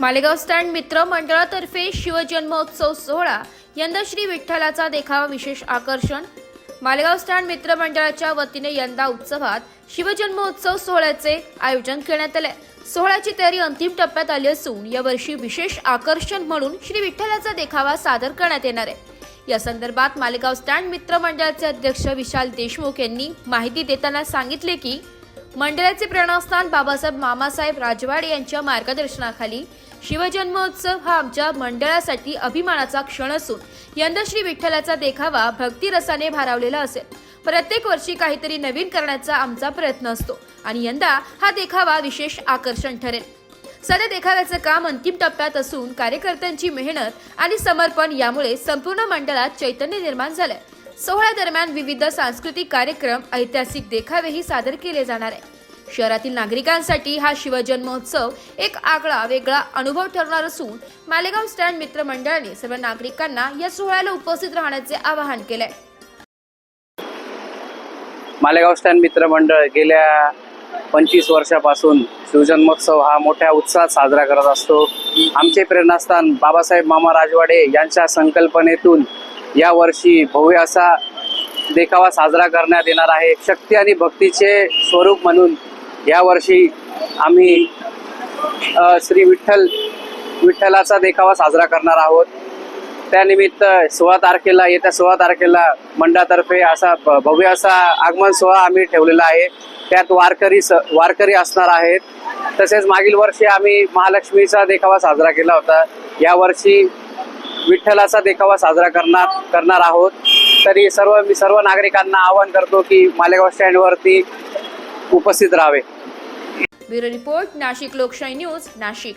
Malegaon stand मित्र मंडळातर्फे शिवजन्मोत्सव सोहळा. यंदा श्री विठ्ठलाचा देखावा विशेष आकर्षण. मालेगाव स्टँड मित्र मंडळाच्या वतीने यंदा उत्सवात शिवजन्मोत्सव सोहळ्याचे आयोजन करण्यात आले. सोहळ्याची तयारी अंतिम टप्प्यात आली असून यावर्षी विशेष आकर्षण म्हणून श्री विठ्ठलाचा देखावा सादर करण्यात येणार आहे. या संदर्भात मालेगाव स्टँड मित्र मंडळाचे अध्यक्ष विशाल देशमुख यांनी माहिती देताना सांगितले की मंडळाचे प्रेरणास्थान बाबासाहेब मामासाहेब राजवाडे यांच्या मार्गदर्शनाखाली. शिवजन्मोत्सव हा आमच्या मंडळासाठी अभिमानाचा क्षण असून यंदा श्री विठ्ठलाचा देखावा भक्तिरसाने भारावलेला असेल. प्रत्येक वर्षी काहीतरी नवीन करण्याचा आमचा प्रयत्न असतो आणि यंदा हा देखावा विशेष आकर्षण ठरेल. सध्या देखाव्याचं काम अंतिम टप्प्यात असून कार्यकर्त्यांची मेहनत आणि समर्पण यामुळे संपूर्ण मंडळात चैतन्य निर्माण झालंय. सोहळ्या दरम्यान विविध सांस्कृतिक कार्यक्रम ऐतिहासिक देखावेही सादर केले जाणार आहे शहरातील नागरिकांसाठी हा शिवजन्मोत्सव एक आगळा वेगळा अनुभव ठरणार असून मालेगाव स्टँड मित्रमंडळाने सर्व नागरिकांना या सोहळ्याला उपस्थित राहण्याचे आवाहन केले मालेगाव स्टँड मित्रमंडळ गेल्या पंचवीस वर्षापासून शिवजन्मोत्सव हा मोठ्या उत्साहात साजरा करत असतो. आमचे प्रेरणास्थान बाबासाहेब मामा राजवाडे यांच्या संकल्पनेतून यावर्षी भव्य असा देखावा साजरा करण्यात येणार आहे. शक्ती आणि भक्तीचे स्वरूप म्हणून यावर्षी आम्ही श्री विठ्ठल विठ्ठलाचा देखावा साजरा करणार आहोत. त्यानिमित्त सोळा तारखेला येत्या सोळा तारखेला मंडळातर्फे असा भव्य असा आगमन सोहळा आम्ही ठेवलेला आहे. त्यात वारकरी स वारकरी असणार आहेत. तसेच मागील वर्षी आम्ही महालक्ष्मीचा देखावा साजरा केला होता. यावर्षी विठ्ठलाचा देखावा साजरा करणार करणार आहोत. तरी सर्व मी सर्व नागरिकांना आवाहन करतो की मालेगाव स्टँडवरती उपस्थित राहावे. ब्युरो रिपोर्ट नाशिक लोकशाही न्यूज नाशिक.